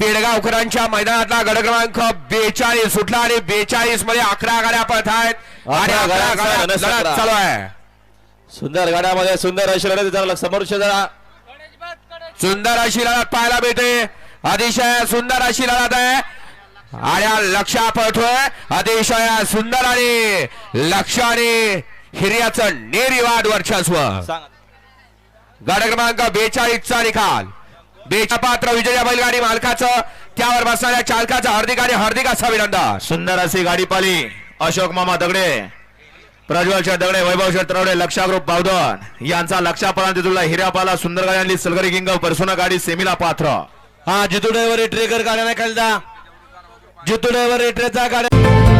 पेडगावकरांच्या मैदानातला गड क्रमांक बेचाळीस सुटला आणि बेचाळीसमध्ये अकरा गाड्या पळत आहेत. आणि अकरा गाड्या. लढत चालू आहे. सुंदर गाड्यामध्ये सुंदर अशी लढत जरा समोर जरा सुंदर अशी लढत पाहायला मिळते. अतिशय सुंदर अशी लढत आहे. आणि लक्षा पळतोय अतिशय सुंदर आणि लक्ष आणि हिर्याचं निर्विवाद वर्चस्व. गाडा क्रमांक बेचाळीस चा निकाल. बेचा पात्र विजय बैलगाडी मालकाचं. त्यावर बसणाऱ्या चालकाचं हार्दिक आणि हार्दिक असं अभिनंदन. सुंदर अशी गाडी पाली. अशोक मामा दगडे. प्रज्वल शेठ दगडे वैभव शेठ तरवडे लक्षा ग्रुप बावधन. यांचा लक्षापर्यंत तुला हिऱ्यापाला सुंदर गाडी आणली सलगरी किंग परसुना गाडी सेमीला पात्र. हा जितू ड्रायव्हर ट्रेकर गाड्या नाही खालदा जितू ड्रायव्हर ट्रेचा गाड्या